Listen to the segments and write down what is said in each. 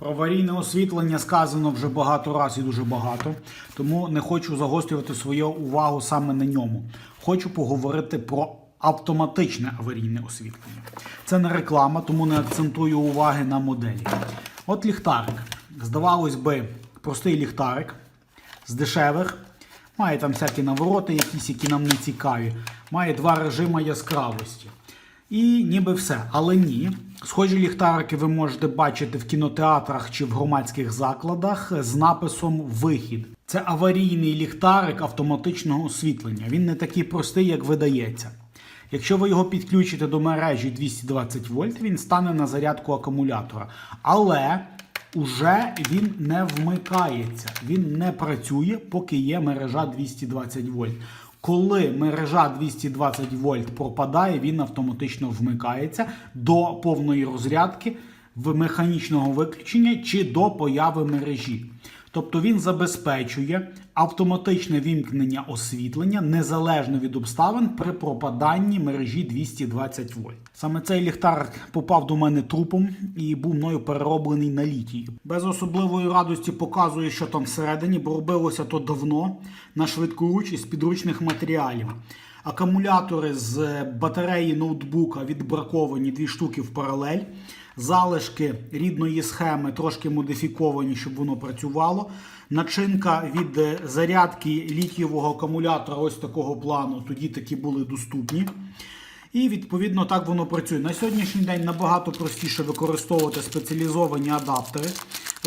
Про аварійне освітлення сказано вже багато разів і дуже багато, тому не хочу загострювати свою увагу саме на ньому. Хочу поговорити про автоматичне аварійне освітлення. Це не реклама, тому не акцентую уваги на моделі. От ліхтарик. Здавалось би, простий ліхтарик з дешевих. Має там всякі навороти, якісь, які нам не цікаві. Має два режими яскравості. І ніби все. Але ні. Схожі ліхтарики ви можете бачити в кінотеатрах чи в громадських закладах з написом Вихід. Це аварійний ліхтарик автоматичного освітлення. Він не такий простий, як видається. Якщо ви його підключите до мережі 220 вольт, він стане на зарядку акумулятора. Але уже він не вмикається, він не працює, поки є мережа 220 вольт. Коли мережа 220 вольт пропадає, він автоматично вмикається до повної розрядки в механічного виключення чи до появи мережі. Тобто він забезпечує автоматичне вімкнення освітлення незалежно від обставин при пропаданні мережі 220 вольт. Саме цей ліхтар попав до мене трупом і був мною перероблений на літій. Без особливої радості показує, що там всередині, бо робилося то давно на швидкоруч із підручних матеріалів. Акумулятори з батареї ноутбука відбраковані дві штуки в паралель. Залишки рідної схеми трошки модифіковані, щоб воно працювало. Начинка від е, зарядки літієвого акумулятора ось такого плану, тоді такі були доступні. І відповідно так воно працює. На сьогоднішній день набагато простіше використовувати спеціалізовані адаптери.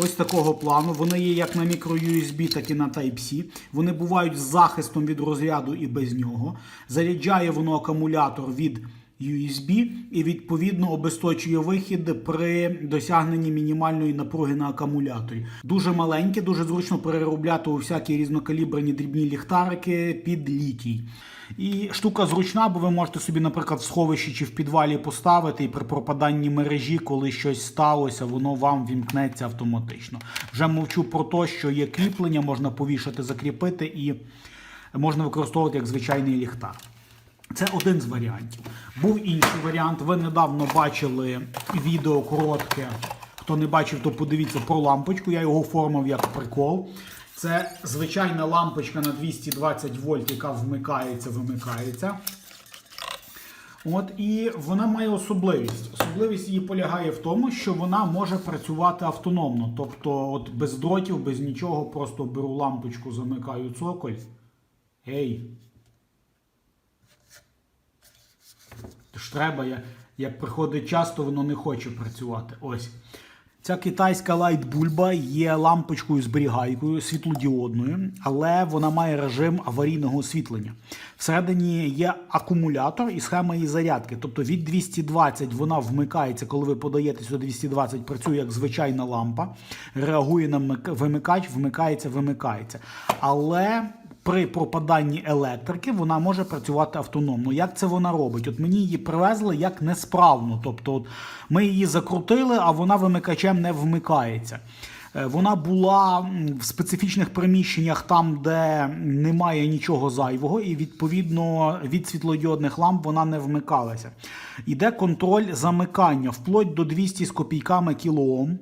Ось такого плану. Вони є як на microUSB, так і на Type-C. Вони бувають з захистом від розряду і без нього. Заряджає воно акумулятор від USB і відповідно обесточує вихід при досягненні мінімальної напруги на акумуляторі. Дуже маленьке, дуже зручно переробляти у всякі різнокаліберні дрібні ліхтарики під літій. І штука зручна, бо ви можете собі, наприклад, в сховищі чи в підвалі поставити, і при пропаданні мережі, коли щось сталося, воно вам вімкнеться автоматично. Вже мовчу про те, що є кріплення, можна повішати, закріпити і можна використовувати як звичайний ліхтар. Це один з варіантів. Був інший варіант. Ви недавно бачили відео коротке. Хто не бачив, то подивіться про лампочку. Я його оформив як прикол. Це звичайна лампочка на 220 вольт, яка вмикається, вимикається. От І вона має особливість. Особливість її полягає в тому, що вона може працювати автономно. Тобто, от без дротів, без нічого, просто беру лампочку, замикаю цоколь. Ей, Тож треба, я- як приходить час, то воно не хоче працювати. Ось. Ця китайська лайт-бульба є лампочкою зберігайкою світлодіодною, але вона має режим аварійного освітлення. Всередині є акумулятор і схема її зарядки. Тобто від 220 вона вмикається, коли ви подаєте сюди 220, працює як звичайна лампа, реагує на мик- вимикач, вмикається, вимикається. Але при пропаданні електрики вона може працювати автономно. Як це вона робить? От мені її привезли як несправну. Тобто, от ми її закрутили, а вона вимикачем не вмикається. Е, Вона була в специфічних приміщеннях там, де немає нічого зайвого, і відповідно від світлодіодних ламп вона не вмикалася. Іде контроль замикання вплоть до 200 з копійками кілоом.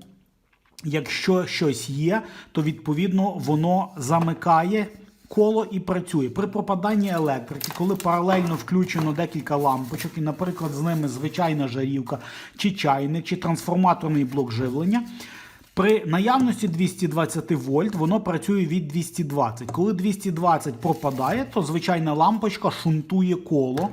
Якщо щось є, то відповідно воно замикає коло і працює. При пропаданні електрики, коли паралельно включено декілька лампочок, і, наприклад, з ними звичайна жарівка, чи чайник, чи трансформаторний блок живлення. При наявності 220 вольт воно працює від 220. Коли 220 пропадає, то звичайна лампочка шунтує коло.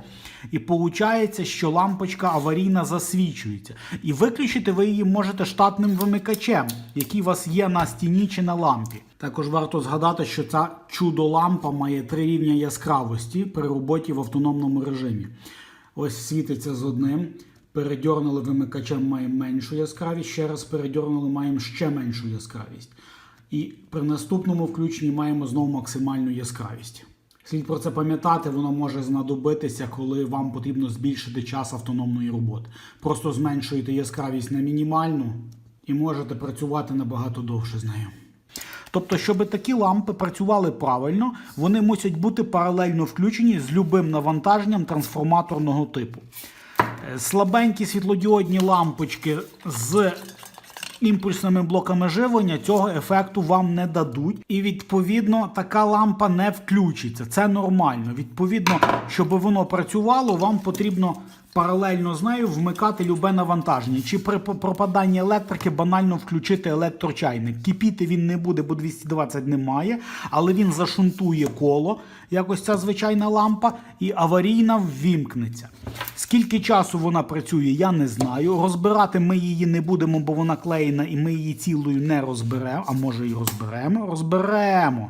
І виходить, що лампочка аварійна засвічується. І виключити ви її можете штатним вимикачем, який у вас є на стіні чи на лампі. Також варто згадати, що ця чудо-лампа має три рівня яскравості при роботі в автономному режимі. Ось світиться з одним. Передьорнули вимикачем, маємо меншу яскравість. Ще раз передьорнули, маємо ще меншу яскравість. І при наступному включенні маємо знову максимальну яскравість. Слід про це пам'ятати, воно може знадобитися, коли вам потрібно збільшити час автономної роботи. Просто зменшуєте яскравість на мінімальну і можете працювати набагато довше з нею. Тобто, щоб такі лампи працювали правильно, вони мусять бути паралельно включені з любим навантаженням трансформаторного типу. Слабенькі світлодіодні лампочки з імпульсними блоками живлення, цього ефекту вам не дадуть. І відповідно така лампа не включиться. Це нормально. Відповідно, щоб воно працювало, вам потрібно паралельно з нею вмикати любе навантаження. Чи при пропаданні електрики банально включити електрочайник. Кипіти він не буде, бо 220 немає, але він зашунтує коло, якось ця звичайна лампа, і аварійна ввімкнеться. Скільки часу вона працює, я не знаю. Розбирати ми її не будемо, бо вона клеєна і ми її цілою не розберемо. А може і розберемо? Розберемо.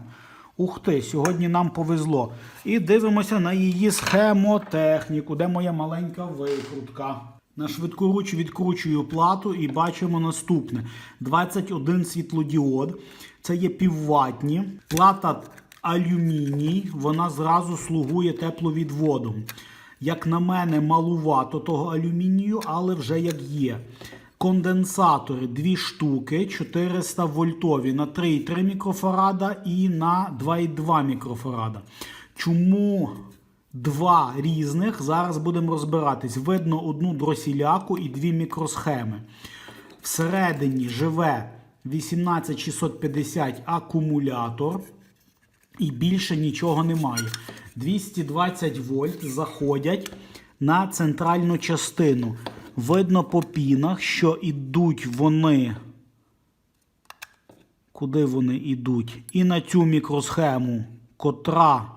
Ух ти, сьогодні нам повезло. І дивимося на її схемотехніку, де моя маленька викрутка. На швидкоруч відкручую плату і бачимо наступне: 21 світлодіод. Це є півватні. Плата алюміній, вона зразу слугує тепловідводом. Як на мене, малувато того алюмінію, але вже як є. Конденсатори дві штуки 400 вольтові на 3,3 мікрофарада і на 2,2 мікрофарада. Чому два різних? Зараз будемо розбиратись. Видно одну дросіляку і дві мікросхеми. Всередині живе 18650 акумулятор. І більше нічого немає. 220 вольт заходять на центральну частину. Видно по пінах, що йдуть вони. Куди вони йдуть? І на цю мікросхему, котра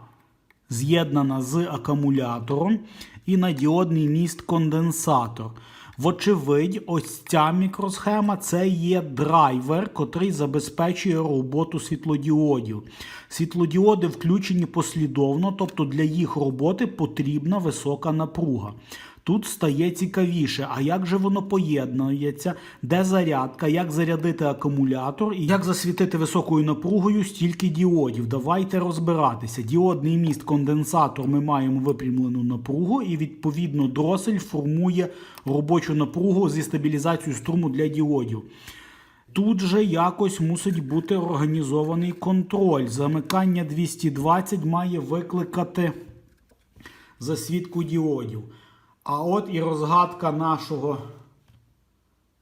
з'єднана з акумулятором, і на діодний міст конденсатор. Вочевидь, ось ця мікросхема це є драйвер, котрий забезпечує роботу світлодіодів. Світлодіоди включені послідовно, тобто для їх роботи потрібна висока напруга. Тут стає цікавіше, а як же воно поєднується, де зарядка, як зарядити акумулятор і як засвітити високою напругою стільки діодів. Давайте розбиратися. Діодний міст конденсатор ми маємо випрямлену напругу, і відповідно дросель формує робочу напругу зі стабілізацією струму для діодів. Тут же якось мусить бути організований контроль. Замикання 220 має викликати засвідку діодів. А от і розгадка нашого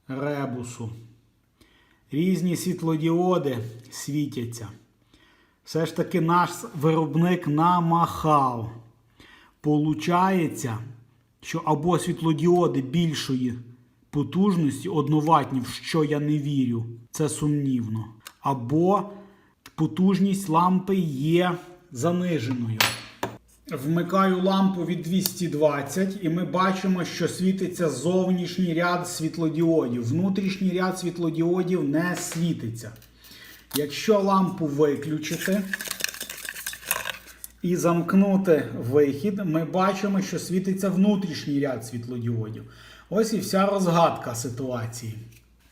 ребусу. Різні світлодіоди світяться. Все ж таки наш виробник намахав. Получається, що або світлодіоди більшої потужності, одноватні, в що я не вірю, це сумнівно. Або потужність лампи є заниженою. Вмикаю лампу від 220 і ми бачимо, що світиться зовнішній ряд світлодіодів. Внутрішній ряд світлодіодів не світиться. Якщо лампу виключити і замкнути вихід, ми бачимо, що світиться внутрішній ряд світлодіодів. Ось і вся розгадка ситуації.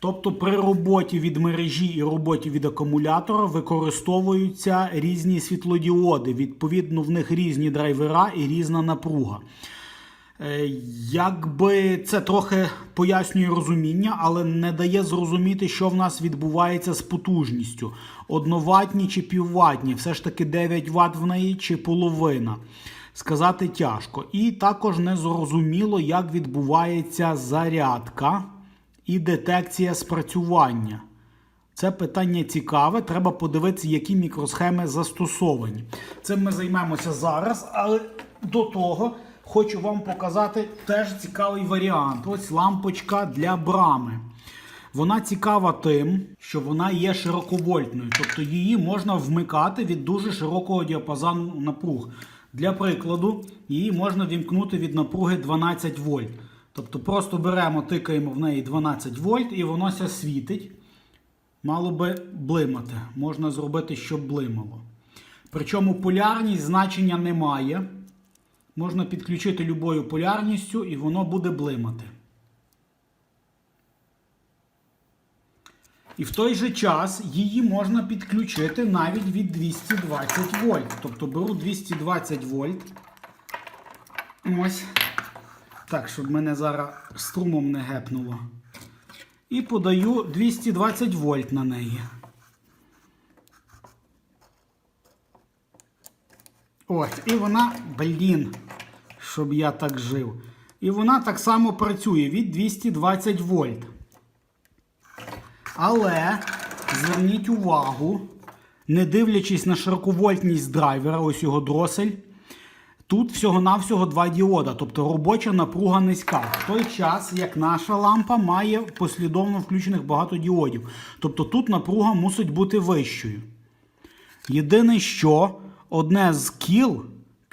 Тобто при роботі від мережі і роботі від акумулятора використовуються різні світлодіоди. Відповідно, в них різні драйвера і різна напруга. Е, Якби це трохи пояснює розуміння, але не дає зрозуміти, що в нас відбувається з потужністю. Одноватні чи півватні, все ж таки 9 Вт в неї чи половина. Сказати тяжко. І також не зрозуміло, як відбувається зарядка і детекція спрацювання. Це питання цікаве. Треба подивитися, які мікросхеми застосовані. Цим ми займемося зараз, але до того хочу вам показати теж цікавий варіант. Ось лампочка для брами. Вона цікава тим, що вона є широковольтною, тобто її можна вмикати від дуже широкого діапазону напруг. Для прикладу, її можна вімкнути від напруги 12 вольт. Тобто просто беремо, тикаємо в неї 12 вольт і воно ся світить. Мало би блимати. Можна зробити, щоб блимало. Причому полярність значення немає. Можна підключити любою полярністю і воно буде блимати. І в той же час її можна підключити навіть від 220 вольт. Тобто беру 220 вольт. Ось. Так, щоб мене зараз струмом не гепнуло. І подаю 220 вольт на неї. Ось, і вона, блін, щоб я так жив. І вона так само працює від 220 вольт. Але зверніть увагу, не дивлячись на широковольтність драйвера, ось його дросель. Тут всього-навсього два діода, тобто робоча напруга низька. В той час, як наша лампа має послідовно включених багато діодів. Тобто тут напруга мусить бути вищою. Єдине, що одне з кіл,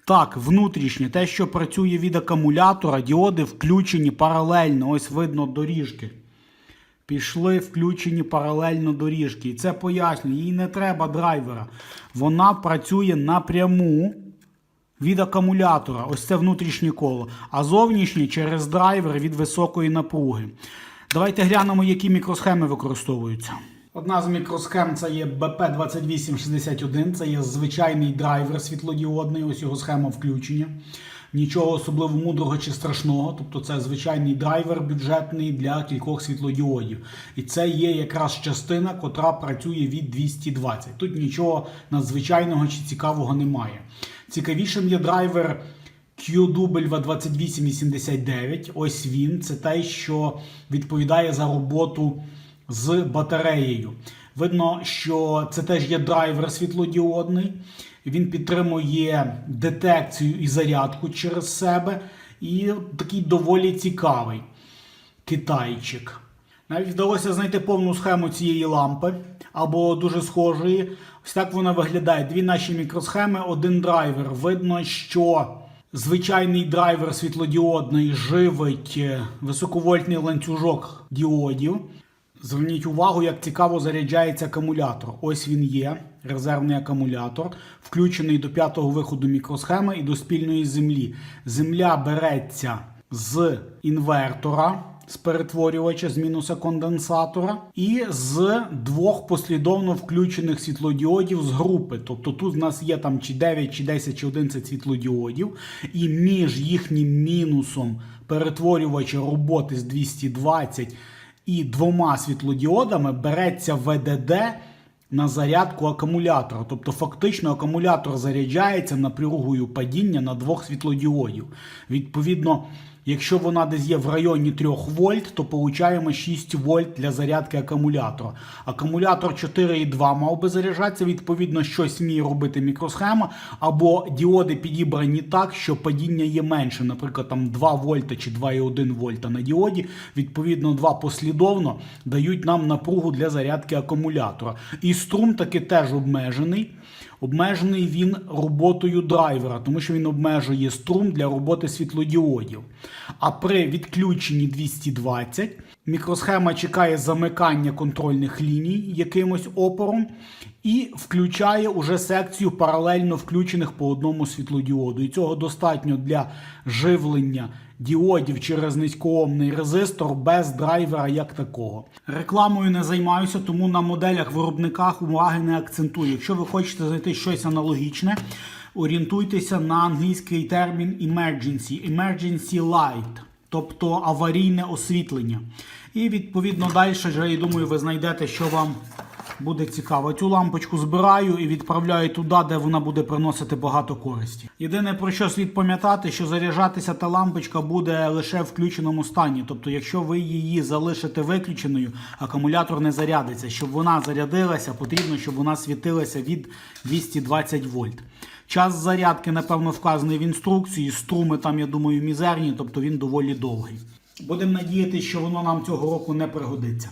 так, внутрішнє, те, що працює від акумулятора, діоди включені паралельно. Ось видно доріжки. Пішли включені паралельно доріжки. І це пояснює, їй не треба драйвера. Вона працює напряму від акумулятора. Ось це внутрішнє коло. А зовнішнє через драйвер від високої напруги. Давайте глянемо, які мікросхеми використовуються. Одна з мікросхем це є BP2861, це є звичайний драйвер світлодіодний, ось його схема включення. Нічого особливо мудрого чи страшного, тобто це звичайний драйвер бюджетний для кількох світлодіодів. І це є якраз частина, котра працює від 220. Тут нічого надзвичайного чи цікавого немає. Цікавішим є драйвер QW2889. Ось він. Це те, що відповідає за роботу з батареєю. Видно, що це теж є драйвер світлодіодний. Він підтримує детекцію і зарядку через себе. І такий доволі цікавий китайчик. Навіть вдалося знайти повну схему цієї лампи або дуже схожої. Ось так вона виглядає. Дві наші мікросхеми, один драйвер. Видно, що звичайний драйвер світлодіодний живить е, високовольтний ланцюжок діодів. Зверніть увагу, як цікаво заряджається акумулятор. Ось він є, резервний акумулятор, включений до п'ятого виходу мікросхеми і до спільної землі. Земля береться з інвертора, з перетворювача, з мінуса конденсатора, і з двох послідовно включених світлодіодів з групи. Тобто тут в нас є там чи 9, чи 10, чи 11 світлодіодів, і між їхнім мінусом перетворювача роботи з 220 і двома світлодіодами береться ВДД на зарядку акумулятора. Тобто, фактично, акумулятор заряджається напругою падіння на двох світлодіодів. Відповідно, якщо вона десь є в районі 3 вольт, то получаємо 6 вольт для зарядки акумулятора. Акумулятор 4,2 мав би заряджатися, відповідно, щось вміє робити мікросхема, або діоди підібрані так, що падіння є менше, наприклад, там 2 вольта чи 2,1 вольта на діоді. Відповідно, два послідовно дають нам напругу для зарядки акумулятора. І струм таки теж обмежений. Обмежений він роботою драйвера, тому що він обмежує струм для роботи світлодіодів. А при відключенні 220 мікросхема чекає замикання контрольних ліній якимось опором і включає уже секцію паралельно включених по одному світлодіоду. І цього достатньо для живлення діодів через низькоомний резистор без драйвера як такого. Рекламою не займаюся, тому на моделях виробниках уваги не акцентую. Якщо ви хочете знайти щось аналогічне, орієнтуйтеся на англійський термін emergency, emergency light, тобто аварійне освітлення. І відповідно далі, вже, я думаю, ви знайдете, що вам буде цікаво. Цю лампочку збираю і відправляю туди, де вона буде приносити багато користі. Єдине про що слід пам'ятати, що заряджатися та лампочка буде лише в включеному стані. Тобто, якщо ви її залишите виключеною, акумулятор не зарядиться. Щоб вона зарядилася, потрібно, щоб вона світилася від 220 вольт. Час зарядки, напевно, вказаний в інструкції. Струми там, я думаю, мізерні, тобто він доволі довгий. Будемо надіятися, що воно нам цього року не пригодиться.